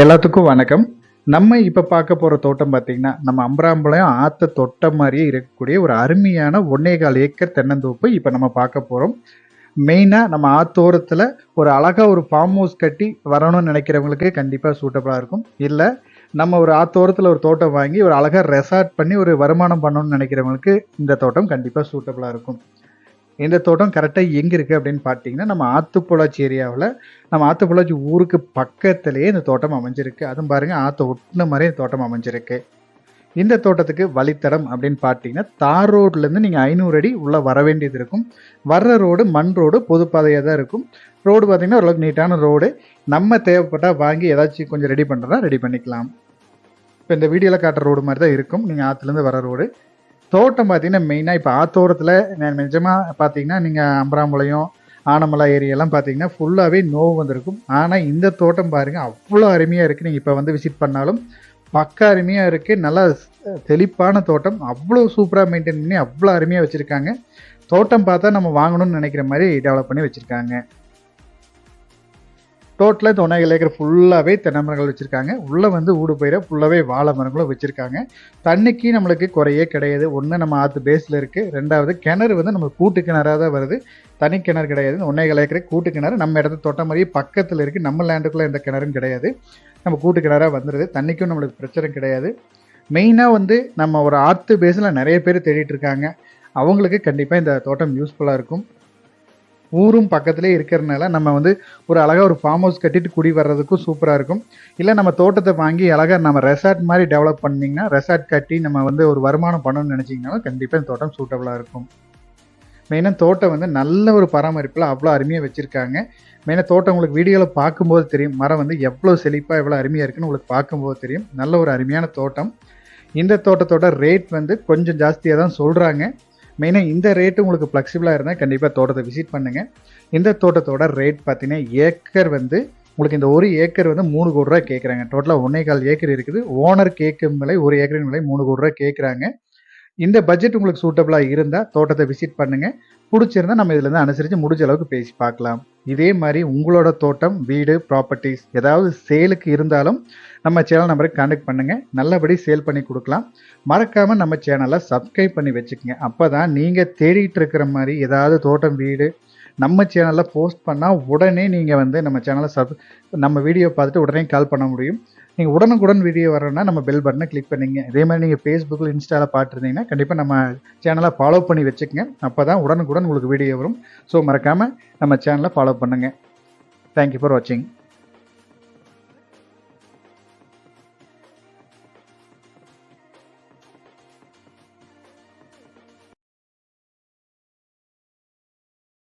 எல்லாத்துக்கும் வணக்கம். நம்ம இப்போ பார்க்க போகிற தோட்டம் பார்த்தீங்கன்னா நம்ம அம்பராம்பளையம் ஆற்ற தோட்டம் மாதிரியே இருக்கக்கூடிய ஒரு அருமையான ஒன்னே கால் ஏக்கர் தென்னந்தோப்பு இப்போ நம்ம பார்க்க போகிறோம் மெயினாக நம்ம ஆத்தோரத்தில் ஒரு அழகாக ஒரு ஃபார்ம் ஹவுஸ் கட்டி வரணும்னு நினைக்கிறவங்களுக்கு கண்டிப்பாக சூட்டபுளாக இருக்கும். இல்லை நம்ம ஒரு ஆத்தோரத்தில் ஒரு தோட்டம் வாங்கி ஒரு அழகாக ரெசார்ட் பண்ணி ஒரு வருமானம் பண்ணணும்னு நினைக்கிறவங்களுக்கு இந்த தோட்டம் கண்டிப்பாக சூட்டபுளாக இருக்கும். இந்த தோட்டம் கரெக்டாக எங்கே இருக்குது அப்படின்னு பார்த்தீங்கன்னா நம்ம ஆத்துப்பொள்ளாச்சி ஏரியாவில் நம்ம ஆத்துப்பொள்ளாச்சி ஊருக்கு பக்கத்துலேயே இந்த தோட்டம் அமைஞ்சிருக்கு. அதுவும் பாருங்கள் ஆற்று ஒட்டின மாதிரி இந்த தோட்டம் அமைஞ்சிருக்கு. இந்த தோட்டத்துக்கு வழித்தடம் அப்படின்னு பார்த்தீங்கன்னா தார் ரோட்லேருந்து நீங்கள் ஐநூறு அடி உள்ளே வர வேண்டியது இருக்கும். வர்ற ரோடு மண் ரோடு பொதுப்பாதையாக தான் இருக்கும். ரோடு பார்த்தீங்கன்னா ஓரளவுக்கு நீட்டான ரோடு. நம்ம தேவைப்பட்டால் வாங்கி ஏதாச்சும் கொஞ்சம் ரெடி பண்ணுறதா ரெடி பண்ணிக்கலாம். இப்போ இந்த வீடியோவில் காட்டுற ரோடு மாதிரி தான் இருக்கும். நீங்கள் ஆற்றுலேருந்து வர ரோடு. தோட்டம் பார்த்தீங்கன்னா மெயினாக இப்போ ஆத்தோரத்தில் நிஜமாக பார்த்தீங்கன்னா நீங்கள் அம்பராம்பாளையம் ஆனமலை ஏரியெல்லாம் பார்த்தீங்கன்னா ஃபுல்லாகவே நோவு வந்திருக்கும். ஆனால் இந்த தோட்டம் பாருங்கள் அவ்வளோ அருமையாக இருக்குது நீங்கள் இப்போ வந்து விசிட் பண்ணாலும் பக்க அருமையாக இருக்குது நல்லா தெளிப்பான தோட்டம். அவ்வளோ சூப்பராக மெயின்டைன் பண்ணி அவ்வளோ அருமையாக வச்சுருக்காங்க. தோட்டம் பார்த்தா நம்ம வாங்கணும்னு நினைக்கிற மாதிரி டெவலப் பண்ணி வச்சுருக்காங்க. டோட்டலாக இந்த ஒன்றாயிரம் ஏக்கர் ஃபுல்லாகவே தென்னை மரங்கள் வச்சுருக்காங்க. உள்ளே வந்து ஊடு பயிர ஃபுல்லாகவே வாழை மரங்களும் வச்சுருக்காங்க. தண்ணிக்கு நம்மளுக்கு குறையே கிடையாது. ஒன்று நம்ம ஆற்று பேஸில் இருக்குது ரெண்டாவது கிணறு வந்து நம்ம கூட்டு கிணறாக தான் வருது. தனி கிணறு கிடையாது. ஒன்றே ஏக்கர் கூட்டு கிணறு. நம்ம இடத்த தொட்ட மாதிரியே பக்கத்தில் இருக்குது நம்ம லேண்டுக்குள்ளே எந்த கிணறும் கிடையாது. நம்ம கூட்டு கிணறாக வந்துடுது தண்ணிக்கும் நம்மளுக்கு பிரச்சனை கிடையாது. மெயினாக வந்து நம்ம ஒரு ஆற்று பேஸில் நிறைய பேர் தேடிட்டு இருக்காங்க. அவங்களுக்கு கண்டிப்பாக இந்த தோட்டம் யூஸ்ஃபுல்லாக இருக்கும். ஊரும் பக்கத்துலேயே இருக்கிறனால நம்ம வந்து ஒரு அழகாக ஒரு ஃபார்ம் ஹவுஸ் கட்டிட்டு குடி வர்றதுக்கும் சூப்பராக இருக்கும். இல்லை நம்ம தோட்டத்தை வாங்கி அழகாக நம்ம ரெசார்ட் மாதிரி டெவலப் பண்ணிங்கன்னா ரெசார்ட் கட்டி நம்ம வந்து ஒரு வருமானம் பண்ணணும்னு நினச்சிங்கனாலும் கண்டிப்பாக இந்த தோட்டம் சூட்டபுளாக இருக்கும். மெயினாக தோட்டம் வந்து நல்ல ஒரு பராமரிப்பில் அவ்வளோ அருமையாக வச்சுருக்காங்க. மெயினாக தோட்டம் உங்களுக்கு வீடியோவில் பார்க்கும்போது தெரியும். மரம் வந்து எவ்வளோ செழிப்பாக எவ்வளோ அருமையாக இருக்குன்னு உங்களுக்கு பார்க்கும்போது தெரியும். நல்ல ஒரு அருமையான தோட்டம். இந்த தோட்டத்தோட ரேட் வந்து கொஞ்சம் ஜாஸ்தியாக தான் சொல்கிறாங்க மெயினாக இந்த ரேட்டு உங்களுக்கு ஃப்ளெக்சிபிளாக இருந்தால் கண்டிப்பாக தோட்டத்தை விசிட் பண்ணுங்கள் இந்த தோட்டத்தோட ரேட் பார்த்தீங்கன்னா ஏக்கர் வந்து உங்களுக்கு இந்த ஒரு ஏக்கர் வந்து மூணு கோடி ரூபா கேட்குறாங்க டோட்டலாக ஒன்றே கால் ஏக்கர் இருக்குது. ஓனர் கேட்கும் விலை ஒரு ஏக்கரின் விலை மூணு கோடி ரூபா கேட்குறாங்க இந்த பட்ஜெட் உங்களுக்கு சூட்டபுளாக இருந்தால் தோட்டத்தை விசிட் பண்ணுங்கள் பிடிச்சிருந்தா நம்ம இதுலேருந்து அனுசரித்து முடிஞ்ச அளவுக்கு பேசி பார்க்கலாம். இதே மாதிரி உங்களோட தோட்டம் வீடு ப்ராப்பர்ட்டிஸ் ஏதாவது சேலுக்கு இருந்தாலும் நம்ம சேனல் நம்பருக்கு கான்டாக்ட் பண்ணுங்கள் நல்லபடி சேல் பண்ணி கொடுக்கலாம். மறக்காமல் நம்ம சேனலை சப்ஸ்கிரைப் பண்ணி வச்சுக்கோங்க. அப்போ தான் நீங்கள் தேடிட்டு இருக்கிற மாதிரி ஏதாவது தோட்டம் வீடு நம்ம சேனலில் போஸ்ட் பண்ணால் உடனே நீங்கள் வந்து நம்ம சேனலை சப் நம்ம வீடியோ பார்த்துட்டு உடனே கால் பண்ண முடியும். நீங்கள் உடனுக்குடன் வீடியோ வரணும்னா நம்ம பெல் பட்டனை கிளிக் பண்ணிங்க. இதே மாதிரி நீங்கள் ஃபேஸ்புக்கில் இன்ஸ்டாவில் பார்த்துருந்தீங்கன்னா கண்டிப்பாக நம்ம சேனலை ஃபாலோ பண்ணி வச்சுக்கோங்க. அப்போ தான் உடனுக்குடன் உங்களுக்கு வீடியோ வரும். ஸோ மறக்காமல் நம்ம சேனலை ஃபாலோ பண்ணுங்கள் தேங்க்யூ ஃபார் வாட்சிங்